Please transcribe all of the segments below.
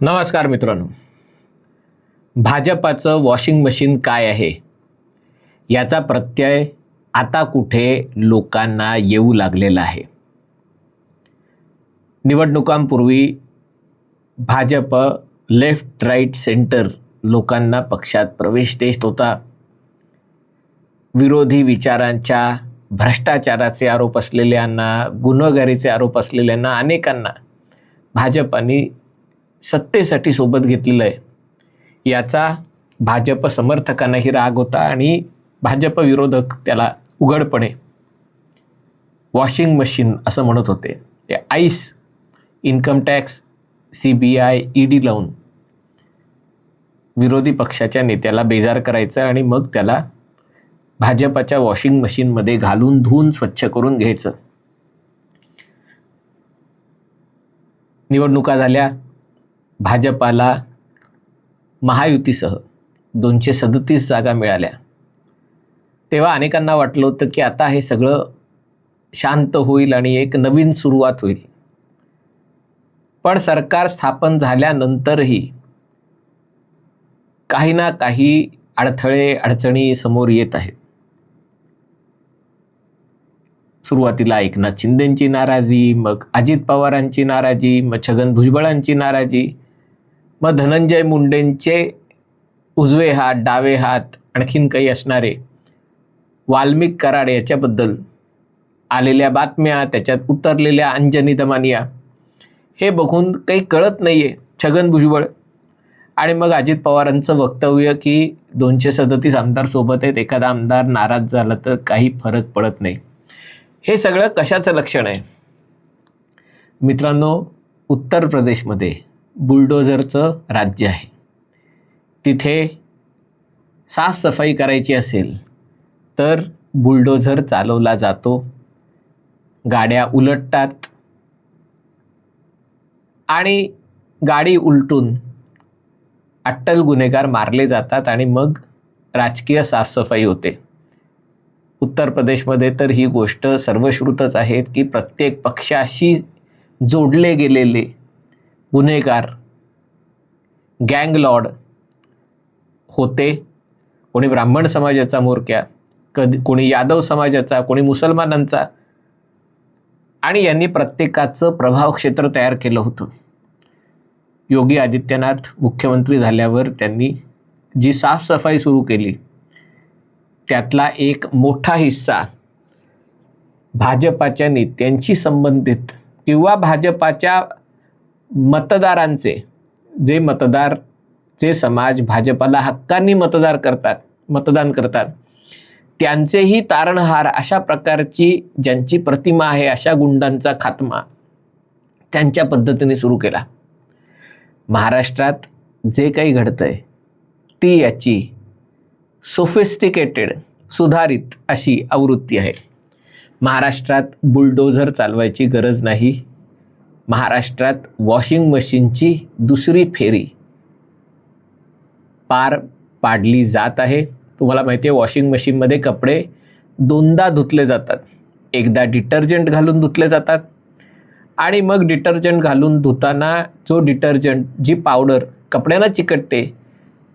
नमस्कार मित्रांनो. भाजपाचं वॉशिंग मशीन काय आहे? याचा प्रत्यय आता कुठे लोकांना येऊ लागलेला आहे. निवडणुकांपूर्वी भाजप लेफ्ट राईट सेंटर लोकांना पक्षात प्रवेश देत होता. विरोधी विचारांच्या भ्रष्टाचाराचे आरोप असलेल्यांना गुन्हेगारीचे आरोप असलेल्यांना अनेकांना भाजपाने सत्तेसाठी सोबत घेतलेलं आहे. याचा भाजप समर्थकांनाही राग होता आणि भाजप विरोधक त्याला उघडपणे वॉशिंग मशीन असं म्हणत होते. Ice income tax C B I E D लावून विरोधी पक्षाच्या नेत्याला बेजार करायचं आणि मग त्याला भाजपाच्या वॉशिंग मशीनमध्ये घालून धुवून स्वच्छ करून घ्यायचं. निवडणुका झाल्या भाजपाला महायुतीसह दोनशे सदतीस जागा मिळाल्या. तेव्हा अनेकांना वाटलं होतं की आता हे सगळं शांत होईल आणि एक नवीन सुरुवात होईल. पण सरकार स्थापन झाल्यानंतरही काही ना काही अडथळे अडचणी समोर येत आहेत. सुरुवातीला एकनाथ शिंदेंची नाराजी मग अजित पवारांची नाराजी मग छगन भुजबळांची नाराजी मग धनंजय मुंडेंचे उजवे हात डावे हात आणखीन काही असणारे वाल्मिक कराड याच्याबद्दल आलेल्या बातम्या त्याच्यात उतरलेल्या अंजनी दमानिया हे बघून काही कळत नाही आहे छगन भुजबळ. आणि मग अजित पवारांचं वक्तव्य की दोनशे सदतीस आमदार सोबत आहेत एखादा आमदार नाराज झाला तर काही फरक पडत नाही. हे सगळं कशाचं लक्षण आहे? मित्रांनो उत्तर प्रदेशमध्ये बुलडोझरचं राज्य आहे. तिथे साफसफाई करायची असेल तर बुलडोझर चालवला जातो. गाड्या उलटतात. आणि गाडी उलटून अट्टल गुन्हेगार मारले जातात आणि मग राजकीय साफसफाई होते. उत्तर प्रदेशमध्ये तर ही गोष्ट सर्वश्रुतच आहेत की प्रत्येक पक्षाशी जोडले गेलेले गुन्हेगार गँगलॉड होते. कोणी ब्राह्मण समाजाचा मोरक्या कधी कोणी यादव समाजाचा कोणी मुसलमानांचा. आणि यांनी प्रत्येकाचं प्रभाव क्षेत्र तयार केलं होतं. योगी आदित्यनाथ मुख्यमंत्री झाल्यावर त्यांनी जी साफसफाई सुरू केली त्यातला एक मोठा हिस्सा भाजपाच्या नेत्यांशी संबंधित किंवा भाजपाच्या मतदारांचे जे मतदार जे समाज भाजपाला हक्कांनी मतदार करतात मतदान करतात त्यांचेही तारणहार अशा प्रकारची ज्यांची प्रतिमा आहे अशा गुंडांचा खात्मा त्यांच्या पद्धतीने सुरू केला. महाराष्ट्रात जे काही घडतंय ती याची सोफिस्टिकेटेड सुधारित अशी आवृत्ती आहे. महाराष्ट्रात बुलडोझर चालवायची गरज नाही. महाराष्ट्रात वॉशिंग मशीनची दुसरी फेरी पार पाडली जात आहे. तुम्हाला माहिती आहे वॉशिंग मशीनमध्ये कपडे दोनदा धुतले जातात. एकदा डिटर्जंट घालून धुतले जातात. आणि मग डिटर्जंट घालून धुताना जो डिटर्जंट जी पावडर कपड्यांना चिकटते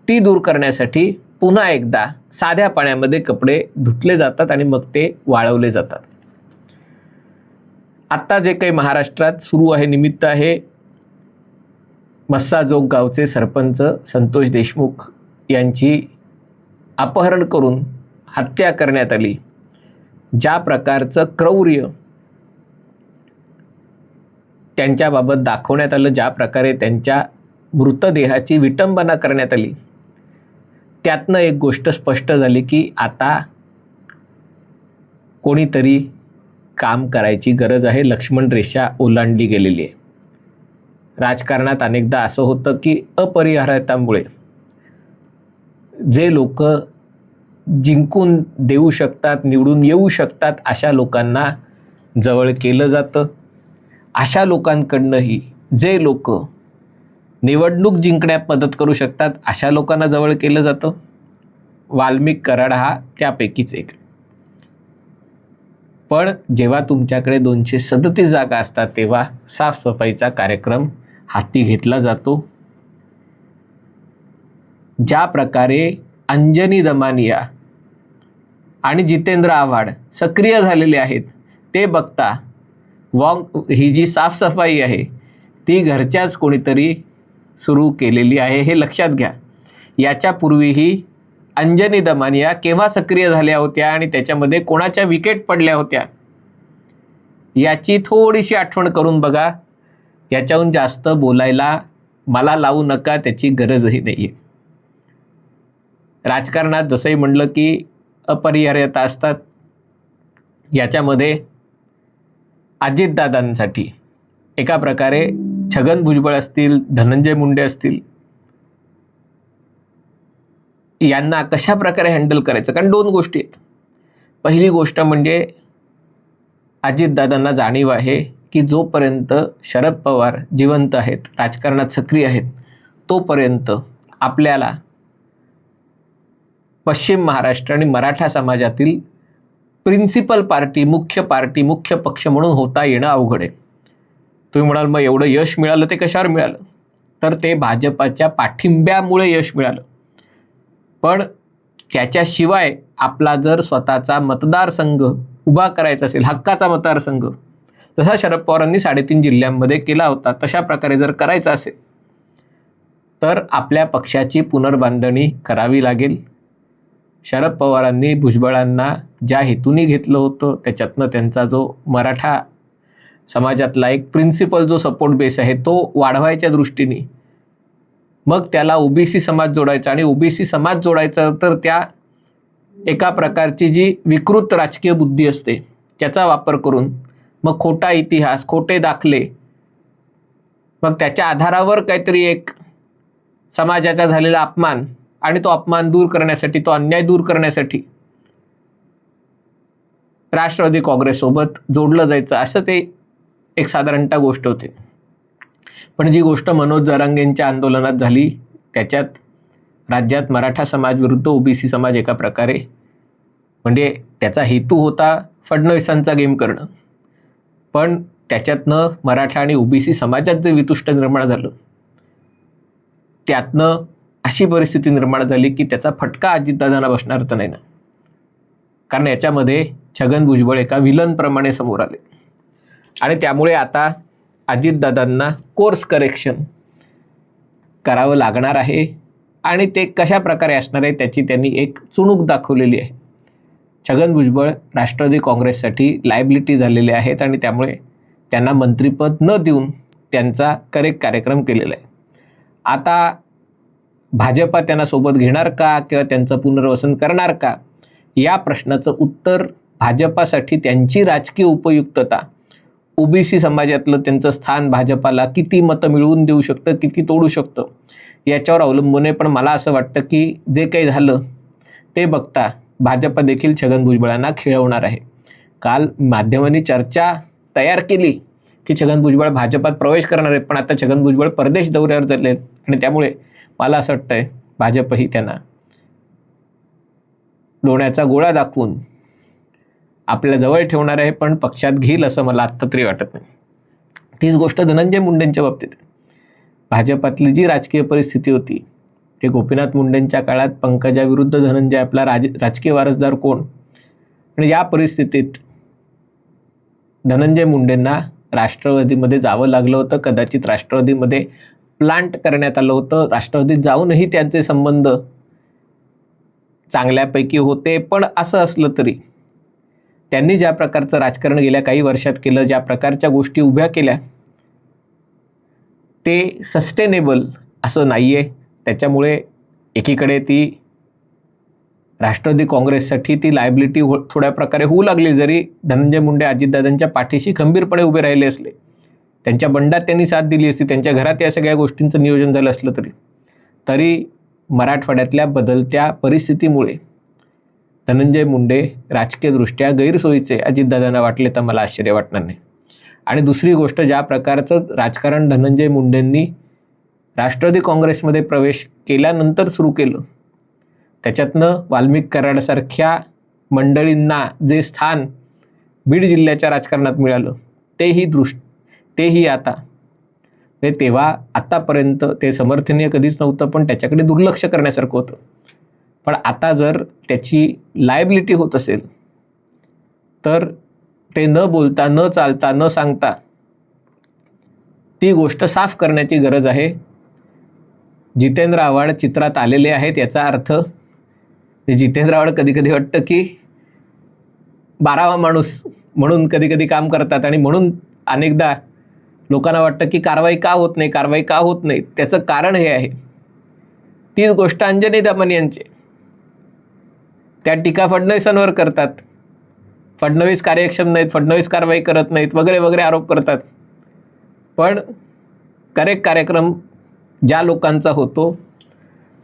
ती दूर करण्यासाठी पुन्हा एकदा साध्या पाण्यामध्ये कपडे धुतले जातात आणि मग ते वाळवले जातात. आत्ता जे काही महाराष्ट्रात सुरू आहे निमित्त आहे मस्साजोग गावचे सरपंच संतोष देशमुख यांची अपहरण करून हत्या करण्यात आली ज्या प्रकारचं क्रौर्य त्यांच्याबाबत दाखवण्यात आलं ज्या प्रकारे त्यांच्या मृतदेहाची विटंबना करण्यात आली. त्यातनं एक गोष्ट स्पष्ट झाली की आता कोणीतरी काम करायची गरज आहे. लक्ष्मण रेषा ओलांडली गेलेली आहे. राजकारणात अनेकदा असं होतं की अपरिहार्यतामुळे जे लोक जिंकून देऊ शकतात निवडून येऊ शकतात अशा लोकांना जवळ केलं जातं. अशा लोकांकडनंही जे लोक निवडणूक जिंकण्यात मदत करू शकतात अशा लोकांना जवळ केलं जातं? वाल्मिक कराड हा त्यापैकीच एक. पण जेव्हा तुमच्याकडे दोनशे सदतीस जागा असतात तेव्हा साफसफाईचा कार्यक्रम हाती घेतला जातो. ज्या प्रकारे अंजनी दमानिया आणि जितेंद्र आव्हाड सक्रिय झालेले आहेत ते बघता वॉंग ही जी साफसफाई आहे ती घरच्याच कोणीतरी सुरू केलेली आहे हे लक्षात घ्या. याच्यापूर्वीही अंजनी दमानिया केव्हा सक्रिय झाल्या होत्या आणि त्याच्यामध्ये कोणाच्या विकेट पडल्या होत्या? याची थोडीशी आठवण करून बघा. याच्याहून जास्त बोलायला मला लावू नका त्याची गरजही नाही आहे राजकारणात जसंही म्हणलं की अपरिहार्यता असतात. याच्यामध्ये अजितदादांसाठी एका प्रकारे छगन भुजबळ असतील धनंजय मुंडे असतील यांना कशा प्रकारे हँडल करायचं? कारण दोन गोष्टी आहेत. पहिली गोष्ट म्हणजे अजितदादांना जाणीव आहे की जोपर्यंत शरद पवार जिवंत आहेत राजकारणात सक्रिय आहेत तोपर्यंत आपल्याला पश्चिम महाराष्ट्र आणि मराठा समाजातील प्रिन्सिपल पार्टी मुख्य पार्टी मुख्य पक्ष म्हणून होता येणं अवघड आहे. तुम्ही म्हणाल मग एवढं यश मिळालं ते कशावर मिळालं? तर ते भाजपाच्या पाठिंब्यामुळे यश मिळालं. पण त्याच्याशिवाय आपला जर स्वतःचा मतदारसंघ उभा करायचा असेल हक्काचा मतदारसंघ जसा शरद पवारांनी साडेतीन जिल्ह्यांमध्ये केला होता तशा प्रकारे जर करायचा असेल तर आपल्या पक्षाची पुनर्बांधणी करावी लागेल. शरद पवारांनी भुजबळांना ज्या हेतूने घेतलं होतं त्याच्यातनं त्यांचा जो मराठा समाजातला एक प्रिन्सिपल जो सपोर्ट बेस आहे तो वाढवायच्या दृष्टीने. मग त्याला ओबीसी समाज जोडायचा आणि ओबीसी समाज जोडायचा तर त्या एका प्रकारची जी विकृत राजकीय बुद्धी असते त्याचा वापर करून मग खोटा इतिहास खोटे दाखले मग त्याच्या आधारावर काहीतरी एक समाजाचा झालेला अपमान आणि तो अपमान दूर करण्यासाठी तो अन्याय दूर करण्यासाठी राष्ट्रवादी काँग्रेससोबत जोडलं जायचं. असं ते एक साधारणतः गोष्ट होते. पण जी गोष्ट मनोज जरांगेंच्या आंदोलनात झाली त्याच्यात राज्यात मराठा समाज विरुद्ध ओबीसी समाज एका प्रकारे म्हणजे त्याचा हेतू होता फडणवीसांचा गेम करणं. पण त्याच्यातनं मराठा आणि ओबीसी समाजात जे वितुष्ट निर्माण झालं त्यातनं अशी परिस्थिती निर्माण झाली की त्याचा फटका अजितदादांना बसणार तर नाही ना. कारण याच्यामध्ये छगन भुजबळ एका विलनप्रमाणे समोर आले. आणि त्यामुळे आता अजितदादांना कोर्स करेक्शन करावं लागणार आहे. आणि ते कशा प्रकारे असणार आहे त्याची त्यांनी एक चुणूक दाखवलेली आहे. छगन भुजबळ राष्ट्रवादी काँग्रेससाठी लायबिलिटी झालेले आहेत आणि त्यामुळे त्यांना मंत्रिपद न देऊन त्यांचा करेक्ट कार्यक्रम केलेला आहे. आता भाजपा त्यांना सोबत घेणार का किंवा त्यांचं पुनर्वसन करणार का? या प्रश्नाचं उत्तर भाजपासाठी त्यांची राजकीय उपयुक्तता ओबीसी समाजातलं त्यांचं स्थान भाजपाला किती मतं मिळवून देऊ शकतं किती तोडू शकतं याच्यावर अवलंबून आहे. पण मला असं वाटतं की जे काही झालं ते बघता भाजपा देखील छगन भुजबळांना खेळवणार आहे. काल माध्यमांनी चर्चा तयार केली की छगन भुजबळ भाजपात प्रवेश करणार आहेत पण आता छगन भुजबळ परदेश दौऱ्यावर झाले आणि त्यामुळे मला असं वाटतंय भाजपही त्यांना लोण्याचा गोळा दाखवून आपल्या जवळ ठेवणार आहे पण पक्षात घेईल असं मला आत्ता तरी वाटत नाही. तीच गोष्ट धनंजय मुंडेंच्या बाबतीत. भाजपातली जी राजकीय परिस्थिती होती ते गोपीनाथ मुंडेंच्या काळात पंकजाविरुद्ध धनंजय आपला राज राजकीय वारसदार कोण? आणि या परिस्थितीत धनंजय मुंडेंना राष्ट्रवादीमध्ये जावं लागलं होतं कदाचित राष्ट्रवादीमध्ये प्लांट करण्यात आलं होतं. राष्ट्रवादीत जाऊनही त्यांचे संबंध चांगल्यापैकी होते पण असं असलं तरी त्यांनी ज्या प्रकारचं राजकारण गेल्या काही वर्षात केलं ज्या प्रकारच्या गोष्टी उभ्या केल्या ते सस्टेनेबल असं नाही आहे त्याच्यामुळे एकीकडे ती राष्ट्रवादी काँग्रेससाठी ती लायबिलिटी हो थोड्या प्रकारे होऊ लागली. जरी धनंजय मुंडे अजितदादांच्या पाठीशी खंबीरपणे उभे राहिले असले त्यांच्या बंडात त्यांनी साथ दिली असती त्यांच्या घरात या सगळ्या गोष्टींचं नियोजन झालं असलं तरी तरी मराठवाड्यातल्या बदलत्या परिस्थितीमुळे धनंजय मुंडे राजकीयदृष्ट्या गैरसोयीचे अजितदादांना वाटले तर मला आश्चर्य वाटणार नाही. आणि दुसरी गोष्ट ज्या प्रकारचं राजकारण धनंजय मुंडेंनी राष्ट्रवादी काँग्रेसमध्ये प्रवेश केल्यानंतर सुरू केलं त्याच्यातनं वाल्मिक कराडसारख्या मंडळींना जे स्थान बीड जिल्ह्याच्या राजकारणात मिळालं तेही दृष्ट तेही आता. म्हणजे तेव्हा आत्तापर्यंत ते समर्थनीय कधीच नव्हतं पण त्याच्याकडे दुर्लक्ष करण्यासारखं होतं. पण आता जर त्याची लायबिलिटी होत असेल तर ते न बोलता न चालता न सांगता ती गोष्ट साफ करण्याची गरज आहे. जितेंद्र आव्हाड चित्रात आलेले आहेत याचा अर्थ जितेंद्र आव्हाड कधी कधी वाटतं की बारावा माणूस म्हणून कधी कधी काम करतात आणि म्हणून अनेकदा लोकांना वाटतं की कारवाई का होत नाही कारवाई का होत नाही त्याचं कारण हे आहे. तीच गोष्ट अंजनी दामन यांची. त्या टीका फडणवीसांवर करतात. फडणवीस कार्यक्षम नाहीत फडणवीस कारवाई करत नाहीत वगैरे वगैरे आरोप करतात. पण करेक्ट कार्यक्रम ज्या लोकांचा होतो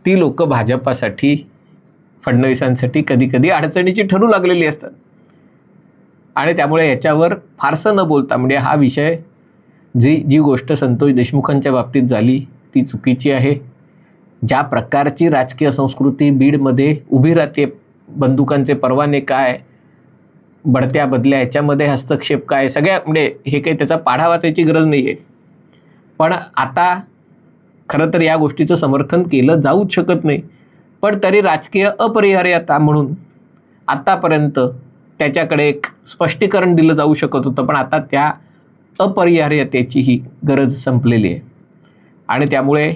ती लोकं भाजपासाठी फडणवीसांसाठी कधीकधी अडचणीची ठरू लागलेली असतात. आणि त्यामुळे याच्यावर फारसं न बोलता म्हणजे हा विषय जी जी गोष्ट संतोष देशमुखांच्या बाबतीत झाली ती चुकीची आहे. ज्या प्रकारची राजकीय संस्कृती बीडमध्ये उभी राहते बंदुकांचे परवाने काय? बढत्या बदल्या याच्यामध्ये हस्तक्षेप काय? सगळ्या म्हणजे हे काही त्याचा पाढावा त्याची गरज नाही आहे पण आता खरं तर या गोष्टीचं समर्थन केलं जाऊच शकत नाही. पण तरी राजकीय अपरिहार्यता म्हणून आत्तापर्यंत त्याच्याकडे एक स्पष्टीकरण दिलं जाऊ शकत होतं पण आता त्या अपरिहार्यतेची गरज संपलेली आहे. आणि त्यामुळे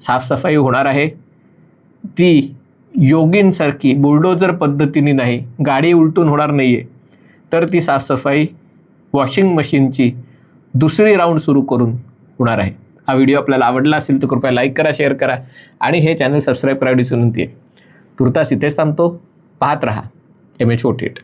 साफसफाई होणार आहे. ती योगींसारखी बुलडोजर पद्धतीने नाही गाडी उलटून होणार नाही आहे तर ती साफसफाई वॉशिंग मशीनची दुसरी राऊंड सुरू करून होणार आहे. हा व्हिडिओ आपल्याला आवडला असेल तर कृपया लाईक करा शेअर करा आणि हे चॅनल सबस्क्राईब करायची विनंती आहे तुर्तास इथेच थांबतो. पाहत रहा. M H forty eight.